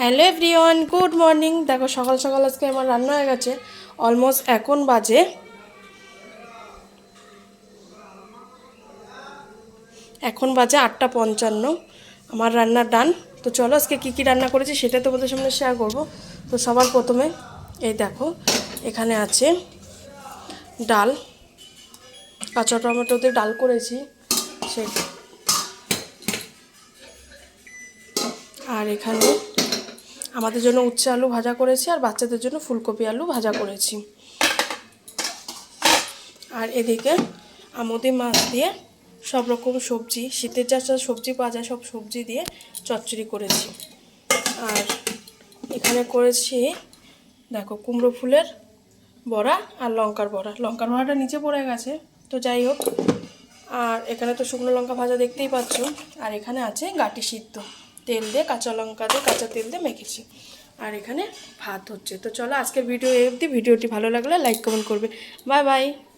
Hello everyone, good morning. দেখো, সকাল সকাল আজকে আমার রান্না হয়ে গেছে। অলমোস্ট এখন বাজে। এখন বাজে আটটা পঞ্চান্ন। আমার রান্নার ডান। তো চলো, আজকে কী কী রান্না করেছি সেটা তোমাদের সামনে শেয়ার করব। তো সবার প্রথমে, এই দেখো, এখানে আছে ডাল। কাঁচা টমেটো দিয়ে ডাল করেছি। সে আর এখানে আমাদের জন্য উচ্ছে আলু ভাজা করেছি আর বাচ্চাদের জন্য ফুলকপি আলু ভাজা করেছি। আর এদিকে আমদি মাছ দিয়ে সব রকম সবজি, শীতের যা যা সবজি পাওয়া যায় সব সবজি দিয়ে চচ্চড়ি করেছি। আর এখানে করেছি, দেখো কুমড়ো ফুলের বড়া আর লঙ্কার বড়া। লঙ্কার বড়াটা নিচে পড়ে গেছে, তো যাই হোক। আর এখানে তো শুকনো লঙ্কা ভাজা দেখতেই পাচ্ছ। আর এখানে আছে গাটি সিদ্ধ। তেল দিয়ে কাঁচা লঙ্কা দিয়ে কাঁচা তেল দিয়ে মেখেছি। আর এখানে ভাত হচ্ছে। তো চলো আজকের ভিডিও এই অবধি। ভিডিওটি ভালো লাগলে লাইক কমেন্ট করবে। Bye bye.